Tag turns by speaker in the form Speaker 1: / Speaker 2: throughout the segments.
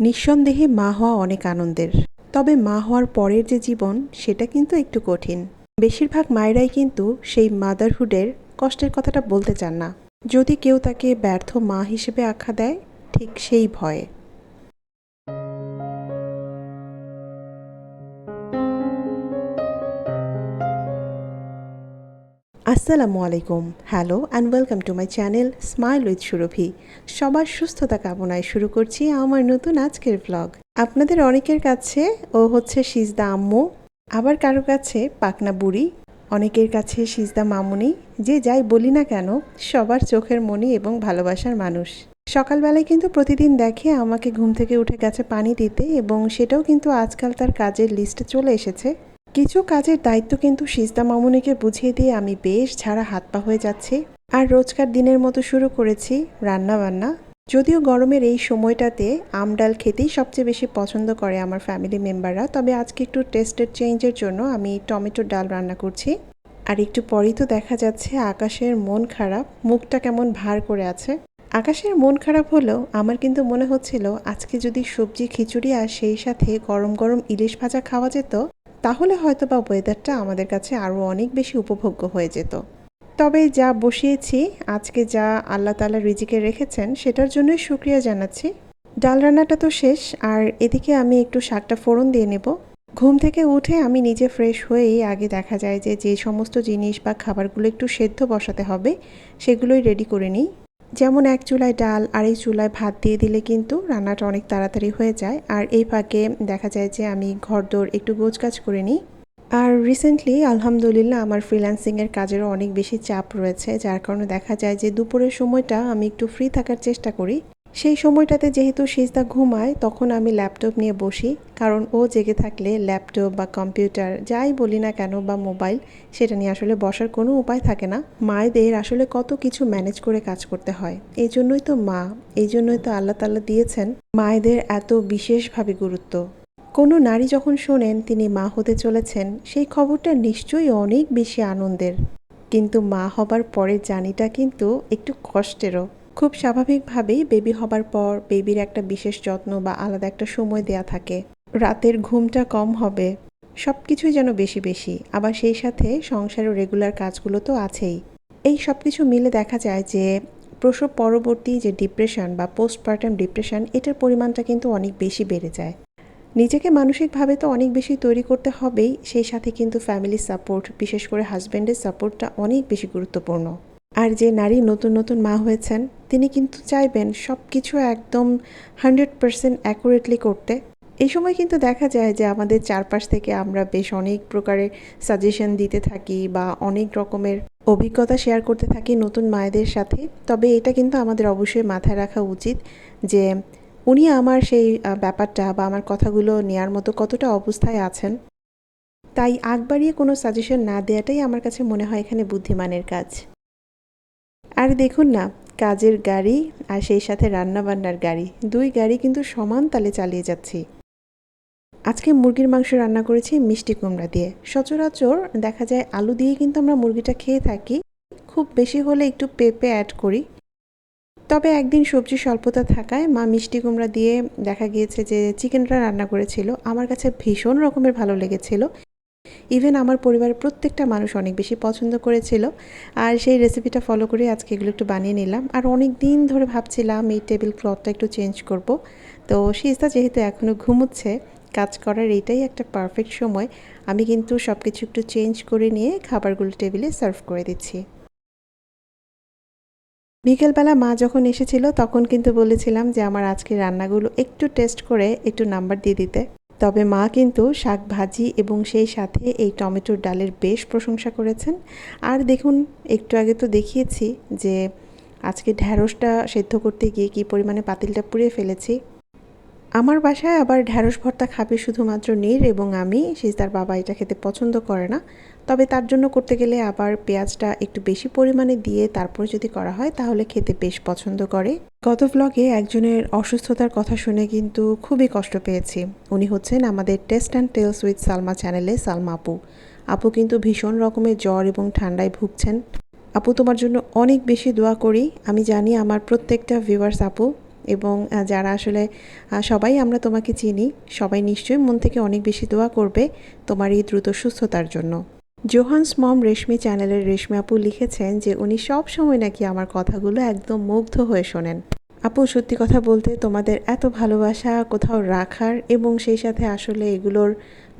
Speaker 1: নিঃসন্দেহে মা হওয়া অনেক আনন্দের। তবে মা হওয়ার পরের যে জীবন, সেটা কিন্তু একটু কঠিন। বেশিরভাগ মায়েরাই কিন্তু সেই মাদারহুডের কষ্টের কথাটা বলতে চান না। যদি কেউ তাকে ব্যর্থ মা হিসেবে আখ্যা দেয়, ঠিক সেই ভয়ে। আসসালামু আলাইকুম। Hello and welcome to my channel smile with Surabhi সবার সুস্থতা কামনায় শুরু করছি আমার নতুন আজকের ব্লগ আপনাদের অনেকের কাছে ও হচ্ছে সিজদা আম্মু, আবার কারও কাছে পাকনা বুড়ি, অনেকের কাছে সিজদা মামুনি, যে যাই বলি না কেন, সবার চোখের মনি এবং ভালোবাসার মানুষ। সকালবেলায় কিন্তু প্রতিদিন দেখে আমাকে ঘুম থেকে উঠে গেছে পানি দিতে এবং সেটাও কিন্তু আজকাল তার কাজের লিস্টে চলে এসেছে। কিছু কাজের দায়িত্ব কিন্তু সিজদা মামুনিকে বুঝিয়ে দিয়ে আমি বেশ ঝাড়া হাত পা হয়ে যাচ্ছি। আর রোজকার দিনের মতো শুরু করেছি রান্না বান্না যদিও গরমের এই সময়টাতে আম ডাল খেতেই সবচেয়ে বেশি পছন্দ করে আমার ফ্যামিলি মেম্বাররা, তবে আজকে একটু টেস্টের চেঞ্জের জন্য আমি টমেটোর ডাল রান্না করছি। আর একটু পরেই তো দেখা যাচ্ছে আকাশের মন খারাপ, মুখটা কেমন ভার করে আছে। আকাশের মন খারাপ হলেও আমার কিন্তু মনে হচ্ছিল, আজকে যদি সবজি খিচুড়ি আর সেই সাথে গরম গরম ইলিশ ভাজা খাওয়া যেত তাহলে হয়তো বা ওয়েদারটা আমাদের কাছে আরও অনেক বেশি উপভোগ্য হয়ে যেত। তবে যা বসিয়েছি, আজকে যা আল্লাহ তালা রিজিকে রেখেছেন, সেটার জন্যই সুক্রিয়া জানাচ্ছি। ডাল রান্নাটা তো শেষ, আর এদিকে আমি একটু শাকটা ফোড়ন দিয়ে নেব। ঘুম থেকে উঠে আমি নিজে ফ্রেশ হয়েই আগে দেখা যায় যে যে সমস্ত জিনিস বা খাবারগুলো একটু সেদ্ধ বসাতে হবে, সেগুলোই রেডি করে নিই। যেমন এক চুলায় ডাল আর এই চুলায় ভাত দিয়ে দিলে কিন্তু রান্নাটা অনেক তাড়াতাড়ি হয়ে যায়। আর এই ফাঁকে দেখা যায় যে আমি ঘরদোর একটু গোছগাছ করে নিই। আর রিসেন্টলি আলহামদুলিল্লাহ, আমার ফ্রিল্যান্সিংয়ের কাজেরও অনেক বেশি চাপ রয়েছে, যার কারণে দেখা যায় যে দুপুরের সময়টা আমি একটু ফ্রি থাকার চেষ্টা করি। সেই সময়টাতে যেহেতু সিজদা ঘুমায়, তখন আমি ল্যাপটপ নিয়ে বসি। কারণ ও জেগে থাকলে ল্যাপটপ বা কম্পিউটার যাই বলি না কেন বা মোবাইল, সেটা নিয়ে আসলে বসার কোনো উপায় থাকে না। মায়েদের আসলে কত কিছু ম্যানেজ করে কাজ করতে হয়। এই জন্যই তো মা, এই জন্যই তো আল্লাহ তাল্লাহ দিয়েছেন মায়েদের এত বিশেষভাবে গুরুত্ব। কোনো নারী যখন শোনেন তিনি মা হতে চলেছেন, সেই খবরটা নিশ্চয়ই অনেক বেশি আনন্দের। কিন্তু মা হবার পরের জানিটা কিন্তু একটু কষ্টেরও। খুব স্বাভাবিকভাবেই বেবি হবার পর বেবির একটা বিশেষ যত্ন বা আলাদা একটা সময় দেয়া থাকে। রাতের ঘুমটা কম হবে সব কিছুই যেন বেশি বেশি। আবার সেই সাথে সংসারের রেগুলার কাজগুলো তো আছেই। এই সব কিছু মিলে দেখা যায় যে, প্রসব পরবর্তী যে ডিপ্রেশন বা পোস্টপার্টাম ডিপ্রেশন এটার পরিমাণটা কিন্তু অনেক বেশি বেড়ে যায়। নিজেকে মানসিকভাবে তো অনেক বেশি তৈরি করতে হবেই, সেই সাথে কিন্তু ফ্যামিলি সাপোর্ট বিশেষ করে হাজব্যান্ডের সাপোর্টটা অনেক বেশি গুরুত্বপূর্ণ। আর যে নারী নতুন নতুন মা হয়েছেন, তিনি কিন্তু চাইবেন সব কিছু একদম হান্ড্রেড পারসেন্ট অ্যাকুরেটলি করতে। এই সময় কিন্তু দেখা যায় যে আমাদের চারপাশ থেকে আমরা বেশ অনেক প্রকারের সাজেশন দিতে থাকি বা অনেক রকমের অভিজ্ঞতা শেয়ার করতে থাকি নতুন মায়েদের সাথে। তবে এটা কিন্তু আমাদের অবশ্যই মাথায় রাখা উচিত যে উনি আমার সেই ব্যাপারটা বা আমার কথাগুলো নেয়ার মতো কতটা অবস্থায় আছেন। তাই আগ বাড়িয়ে কোনো সাজেশন না দেওয়াটাই আমার কাছে মনে হয় এখানে বুদ্ধিমানের কাজ। আর দেখুন না, কাজের গাড়ি আর সেই সাথে রান্নাবান্নার গাড়ি, দুই গাড়ি কিন্তু সমান তালে চালিয়ে যাচ্ছি। আজকে মুরগির মাংস রান্না করেছি মিষ্টি কুমড়া দিয়ে। সচরাচর দেখা যায় আলু দিয়ে কিন্তু আমরা মুরগিটা খেয়ে থাকি, খুব বেশি হলে একটু পেঁপে অ্যাড করি। তবে একদিন সবজি স্বল্পতা থাকায় মা মিষ্টি কুমড়া দিয়ে দেখা গিয়েছে যে চিকেনটা রান্না করেছিল, আমার কাছে ভীষণ রকমের ভালো লেগেছিল। ইভেন আমার পরিবারের প্রত্যেকটা মানুষ অনেক বেশি পছন্দ করেছিল। আর সেই রেসিপিটা ফলো করে আজকে এগুলো একটু বানিয়ে নিলাম। আর অনেক দিন ধরে ভাবছিলাম এই টেবিল ক্লথটা একটু চেঞ্জ করব। তো সিস্তা যেহেতু এখনও ঘুমোচ্ছে, কাজ করার এইটাই একটা পারফেক্ট সময়। আমি কিন্তু সব কিছু একটু চেঞ্জ করে নিয়ে খাবারগুলো টেবিলে সার্ভ করে দিচ্ছি। বিকেলবেলা মা যখন এসেছিল, তখন কিন্তু বলেছিলাম যে আমার আজকে রান্নাগুলো একটু টেস্ট করে একটু নাম্বার দিয়ে দিতে। তবে মা কিন্তু শাক ভাজি এবং সেই সাথে এই টমেটোর ডালের বেশ প্রশংসা করেছেন। আর দেখুন, একটু আগে তো দেখিয়েছি যে আজকে ঢ্যাঁড়সটা সেদ্ধ করতে গিয়ে কী পরিমাণে পাতিলটা পুড়িয়ে ফেলেছি। আমার বাসায় আবার ঢ্যাঁড়স ভর্তা খাবে শুধুমাত্র নীর এবং আমি। সে তার বাবা এটা খেতে পছন্দ করে না। তবে তার জন্য করতে গেলে আবার পেঁয়াজটা একটু বেশি পরিমাণে দিয়ে তারপর যদি করা হয় তাহলে খেতে বেশ পছন্দ করে। গত ব্লগে একজনের অসুস্থতার কথা শুনে কিন্তু খুবই কষ্ট পেয়েছি। উনি হচ্ছেন আমাদের taste and tales with Salma চ্যানেলে সালমা আপু। আপু কিন্তু ভীষণ রকমের জ্বর এবং ঠান্ডায় ভুগছেন। আপু, তোমার জন্য অনেক বেশি দোয়া করি। আমি জানি আমার প্রত্যেকটা ভিউয়ার্স আপু এবং যারা আসলে সবাই আমরা তোমাকে চিনি, সবাই নিশ্চয়ই মন থেকে অনেক বেশি দোয়া করবে তোমার এই দ্রুত সুস্থতার জন্য। জোহান্স মম রেশমি চ্যানেলের রেশমি আপু লিখেছেন যে, উনি সব সময় নাকি আমার কথাগুলো একদম মুগ্ধ হয়ে শোনেন। আপু, সত্যি কথা বলতে তোমাদের এত ভালোবাসা কোথাও রাখার এবং সেই সাথে আসলে এগুলোর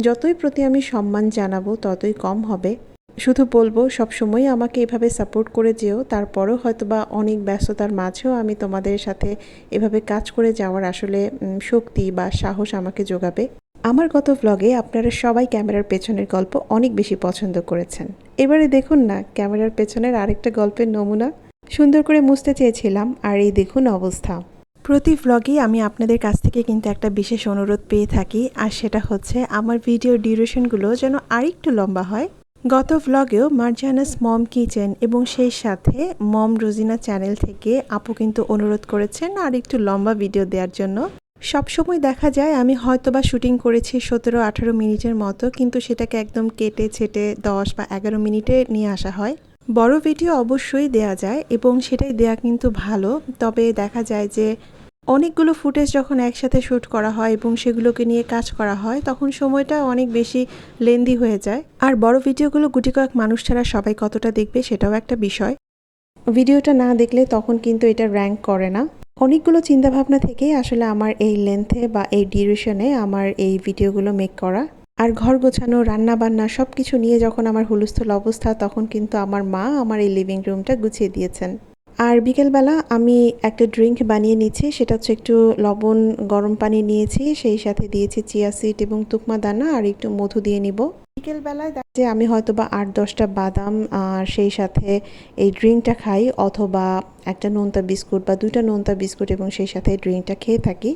Speaker 1: যতই প্রতি আমি সম্মান জানাব ততই কম হবে। শুধু বলব সবসময় আমাকে এভাবে সাপোর্ট করে যেও, তারপরও হয়তো বা অনেক ব্যস্ততার মাঝেও আমি তোমাদের সাথে এভাবে কাজ করে যাওয়ার আসলে শক্তি বা সাহস আমাকে যোগাবে। আমার গত ভ্লগে আপনারা সবাই ক্যামেরার পেছনের গল্প অনেক বেশি পছন্দ করেছেন। এবারে দেখুন না, ক্যামেরার পেছনের আরেকটা গল্পের নমুনা। সুন্দর করে মুছতে চেয়েছিলাম, আর এই দেখুন অবস্থা। প্রতি ভ্লগেই আমি আপনাদের কাছ থেকে কিন্তু একটা বিশেষ অনুরোধ পেয়ে থাকি, আর সেটা হচ্ছে আমার ভিডিও ডিউরেশনগুলো যেন আরেকটু লম্বা হয়। গত ভ্লগেও মার্জানাস মম কিচেন এবং সেই সাথে মম রোজিনা চ্যানেল থেকে আপু কিন্তু অনুরোধ করেছেন আর একটু লম্বা ভিডিও দেওয়ার জন্য। সবসময় দেখা যায় আমি হয়তোবা শুটিং করেছি সতেরো আঠারো মিনিটের মতো, কিন্তু সেটাকে একদম কেটে ছেটে দশ বা এগারো মিনিটে নিয়ে আসা হয়। বড় ভিডিও অবশ্যই দেয়া যায় এবং সেটাই দেয়া কিন্তু ভালো। তবে দেখা যায় যে অনেকগুলো ফুটেজ যখন একসাথে শ্যুট করা হয় এবং সেগুলোকে নিয়ে কাজ করা হয়, তখন সময়টা অনেক বেশি লেন্দি হয়ে যায়। আর বড় ভিডিওগুলো গুটি কয়েক মানুষ ছাড়া সবাই কতটা দেখবে সেটাও একটা বিষয়। ভিডিওটা না দেখলে তখন কিন্তু এটা র্যাঙ্ক করে না। অনেকগুলো চিন্তাভাবনা থেকেই আসলে আমার এই লেন্থে বা এই ডিউরেশনে আমার এই ভিডিওগুলো মেক করা। আর ঘর গোছানো রান্না বান্না সব কিছু নিয়ে যখন আমার হুলস্থল অবস্থা, তখন কিন্তু আমার মা আমার এই লিভিং রুমটা গুছিয়ে দিয়েছেন। আর বিকেলবেলা আমি একটা ড্রিঙ্ক বানিয়ে নিচ্ছি, সেটা হচ্ছে একটু লবণ, গরম পানি নিয়েছি, সেই সাথে দিয়েছি চিয়া সিড এবং তুকমা দানা আর একটু মধু দিয়ে নিব। বিকেলবেলায় যায় আমি হয়তো বা আট দশটা বাদাম আর সেই সাথে এই ড্রিঙ্কটা খাই, অথবা একটা নোনতা বিস্কুট বা দুইটা নোনতা বিস্কুট এবং সেই সাথে ড্রিঙ্কটা খেয়ে থাকি।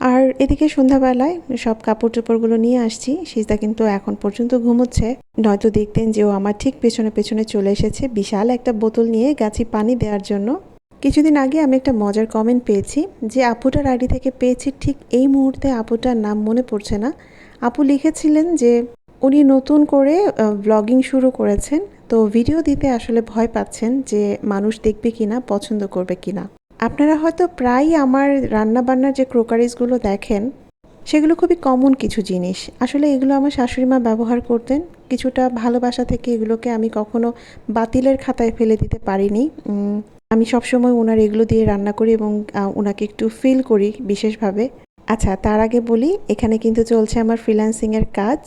Speaker 1: আর এদিকে সন্ধ্যাবেলায় সব কাপড় চোপড়গুলো নিয়ে আসছি। সিজদা কিন্তু এখন পর্যন্ত ঘুমোচ্ছে। নয়তো দেখতেন যে ও আমার ঠিক পেছনে পেছনে চলে এসেছে বিশাল একটা বোতল নিয়ে গাছি পানি দেওয়ার জন্য। কিছুদিন আগে আমি একটা মজার কমেন্ট পেয়েছি যে আপুটার আইডি থেকে পেয়েছি ঠিক এই মুহূর্তে আপুটার নাম মনে পড়ছে না। আপু লিখেছিলেন যে উনি নতুন করে ব্লগিং শুরু করেছেন। তো ভিডিও দিতে আসলে ভয় পাচ্ছেন যে মানুষ দেখবে কিনা, পছন্দ করবে কিনা। আপনারা হয়তো প্রায়ই আমার রান্নাবান্নার যে ক্রোকারিজগুলো দেখেন, সেগুলো খুবই কমন কিছু জিনিস। আসলে এগুলো আমার শাশুড়ি মা ব্যবহার করতেন। কিছুটা ভালোবাসা থেকে এগুলোকে আমি কখনো বাতিলের খাতায় ফেলে দিতে পারিনি। আমি সবসময় ওনার এগুলো দিয়ে রান্না করি এবং ওনাকে একটু ফিল করি বিশেষভাবে। আচ্ছা তার আগে বলি, এখানে কিন্তু চলছে আমার ফ্রিল্যান্সিংয়ের কাজ।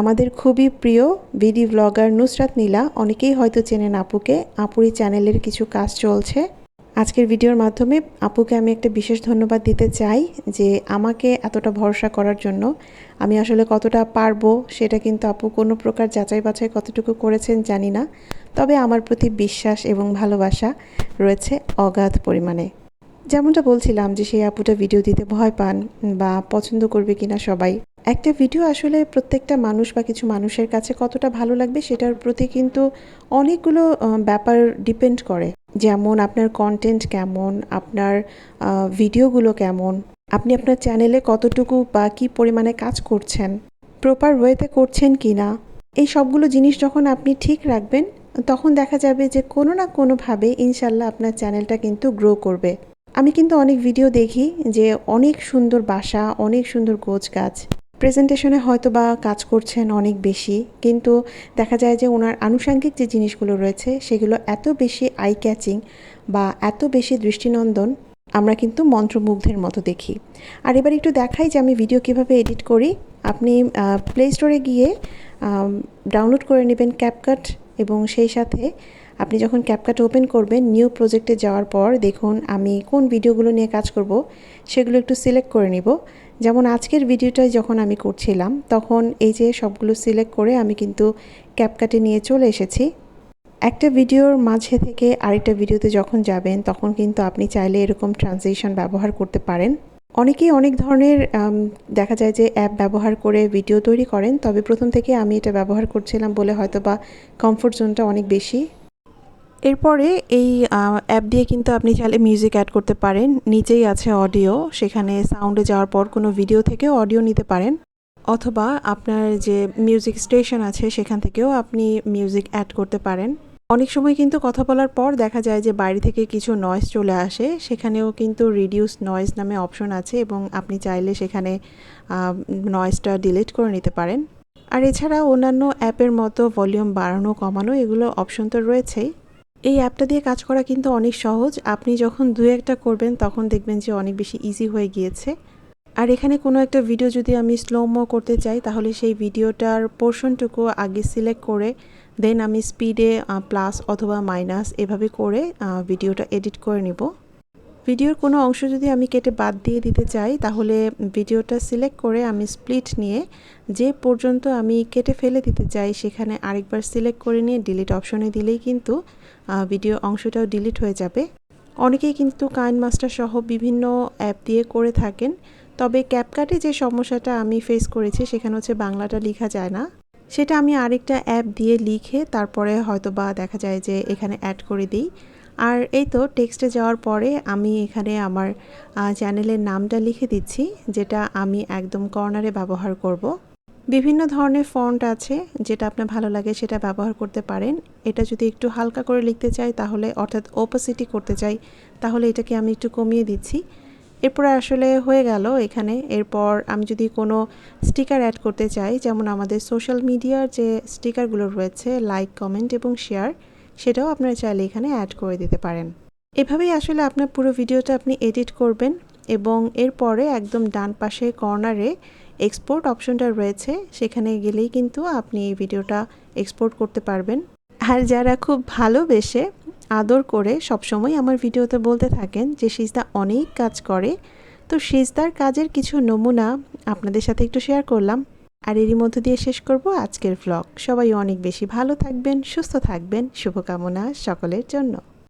Speaker 1: আমাদের খুবই প্রিয় ভিডি ব্লগার নুসরাত নীলা। অনেকেই হয়তো চেনেন আপুকে। আপুরি চ্যানেলের কিছু কাজ চলছে। আজকের ভিডিওর মাধ্যমে আপুকে আমি একটা বিশেষ ধন্যবাদ দিতে চাই যে আমাকে এতটা ভরসা করার জন্য। আমি আসলে কতটা পারব সেটা কিন্তু আপু কোনো প্রকার যাচাই বাছাই কতটুকু করেছেন জানি না। তবে আমার প্রতি বিশ্বাস এবং ভালোবাসা রয়েছে অগাধ পরিমাণে। যেমনটা বলছিলাম যে সেই আপুটা ভিডিও দিতে ভয় পান বা পছন্দ করবে কিনা সবাই। একটা ভিডিও আসলে প্রত্যেকটা মানুষ বা কিছু মানুষের কাছে কতটা ভালো লাগবে সেটার প্রতি কিন্তু অনেকগুলো ব্যাপার ডিপেন্ড করে। যেমন আপনার কন্টেন্ট কেমন, আপনার ভিডিওগুলো কেমন, আপনি আপনার চ্যানেলে কতটুকু বা কী পরিমাণে কাজ করছেন প্রপার ওয়েতে করছেন কি না এই সবগুলো জিনিস যখন আপনি ঠিক রাখবেন, তখন দেখা যাবে যে কোনো না কোনোভাবে ইনশাল্লাহ আপনার চ্যানেলটা কিন্তু গ্রো করবে। আমি কিন্তু অনেক ভিডিও দেখি যে অনেক সুন্দর বাসা, অনেক সুন্দর গোছ গাছ প্রেজেন্টেশনে হয়তো বা কাজ করছেন অনেক বেশি, কিন্তু দেখা যায় যে ওনার আনুষাঙ্গিক যে জিনিসগুলো রয়েছে, সেগুলো এত বেশি আই ক্যাচিং বা এত বেশি দৃষ্টিনন্দন, আমরা কিন্তু মন্ত্রমুগ্ধের মতো দেখি। আর এবার একটু দেখাই যে আমি ভিডিও কীভাবে এডিট করি। আপনি প্লে স্টোরে গিয়ে ডাউনলোড করে নেবেন ক্যাপকাট এবং সেই সাথে আপনি যখন ক্যাপকাট ওপেন করবেন নিউ প্রজেক্টে যাওয়ার পর দেখুন আমি কোন ভিডিওগুলো নিয়ে কাজ করব, সেগুলো একটু সিলেক্ট করে নিব। যেমন আজকের ভিডিওটাই যখন আমি করছিলাম, তখন এই যে সবগুলো সিলেক্ট করে আমি কিন্তু ক্যাপকাটে নিয়ে চলে এসেছি। একটা ভিডিওর মাঝে থেকে আরেকটা ভিডিওতে যখন যাবেন, তখন কিন্তু আপনি চাইলে এরকম ট্রানজিশন ব্যবহার করতে পারেন। অনেকেই অনেক ধরনের দেখা যায় যে অ্যাপ ব্যবহার করে ভিডিও তৈরি করেন, তবে প্রথম থেকে আমি এটা ব্যবহার করছিলাম বলে হয়তো বা কমফোর্ট জোনটা অনেক বেশি। এরপরে এই অ্যাপ দিয়ে কিন্তু আপনি চাইলে মিউজিক অ্যাড করতে পারেন। নিচেই আছে অডিও সেখানে সাউন্ডে যাওয়ার পর কোনো ভিডিও থেকেও অডিও নিতে পারেন। অথবা আপনার যে মিউজিক স্টেশন আছে, সেখান থেকেও আপনি মিউজিক অ্যাড করতে পারেন। অনেক সময় কিন্তু কথা বলার পর দেখা যায় যে বাইরে থেকে কিছু নয়েজ চলে আসে। সেখানেও কিন্তু রিডিউস নয়েজ নামে অপশন আছে এবং আপনি চাইলে সেখানে নয়েজটা ডিলিট করে নিতে পারেন। আর এছাড়া অন্যান্য অ্যাপের মতো ভলিউম বাড়ানো, কমানো, এগুলো অপশন তো রয়েছেই। এই অ্যাপটা দিয়ে কাজ করা কিন্তু অনেক সহজ। আপনি যখন দু একটা করবেন, তখন দেখবেন যে অনেক বেশি ইজি হয়ে গিয়েছে। আর এখানে কোনো একটা ভিডিও যদি আমি স্লোমো করতে চাই, তাহলে সেই ভিডিওটার পোর্শনটুকু আগে সিলেক্ট করে দেন আমি স্পিডে প্লাস অথবা মাইনাস এভাবে করে ভিডিওটা এডিট করে নিব। ভিডিওর কোনো অংশ যদি আমি কেটে বাদ দিয়ে দিতে চাই, তাহলে ভিডিওটা সিলেক্ট করে আমি স্প্লিট নিয়ে যে পর্যন্ত আমি কেটে ফেলে দিতে চাই, সেখানে আরেকবার সিলেক্ট করে নিয়ে ডিলিট অপশনে দিলেই কিন্তু ভিডিও অংশটাও ডিলিট হয়ে যাবে। অনেকেই কিন্তু কাইন মাস্টার সহ বিভিন্ন অ্যাপ দিয়ে করে থাকেন। তবে ক্যাপকাটে যে সমস্যাটা আমি ফেস করেছি, সেখানে হচ্ছে বাংলাটা লেখা যায় না। সেটা আমি আরেকটা অ্যাপ দিয়ে লিখে তারপরে হয়তো বা দেখা যায় যে এখানে অ্যাড করে দিই। আর এই তো টেক্সটে যাওয়ার পরে আমি এখানে আমার চ্যানেলের নামটা লিখে দিচ্ছি, যেটা আমি একদম কর্নারে ব্যবহার করব। বিভিন্ন ধরনের ফন্ট আছে, যেটা আপনার ভালো লাগে সেটা ব্যবহার করতে পারেন। এটা যদি একটু হালকা করে লিখতে চাই তাহলে, অর্থাৎ ওপোসিটি করতে চাই, তাহলে এটাকে আমি একটু কমিয়ে দিচ্ছি। এরপরে আসলে হয়ে গেল এখানে। এরপর আমি যদি কোনো স্টিকার অ্যাড করতে চাই, যেমন আমাদের সোশ্যাল মিডিয়ার যে স্টিকারগুলো রয়েছে লাইক কমেন্ট এবং শেয়ার সেটাও আপনারা চাইলে এখানে অ্যাড করে দিতে পারেন। এভাবেই আসলে আপনার পুরো ভিডিওটা আপনি এডিট করবেন এবং এরপরে একদম ডান পাশে কর্নারে এক্সপোর্ট অপশনটা রয়েছে, সেখানে গেলেই কিন্তু আপনি এই ভিডিওটা এক্সপোর্ট করতে পারবেন। আর যারা খুব ভালোবেসে আদর করে সবসময় আমার ভিডিওতে বলতে থাকেন যে সিজদা অনেক কাজ করে, তো সিজদার কাজের কিছু নমুনা আপনাদের সাথে একটু শেয়ার করলাম। আর এরই মধ্য দিয়ে শেষ করব আজকের ভ্লগ সবাই অনেক বেশি ভালো থাকবেন, সুস্থ থাকবেন। শুভকামনা সকলের জন্য।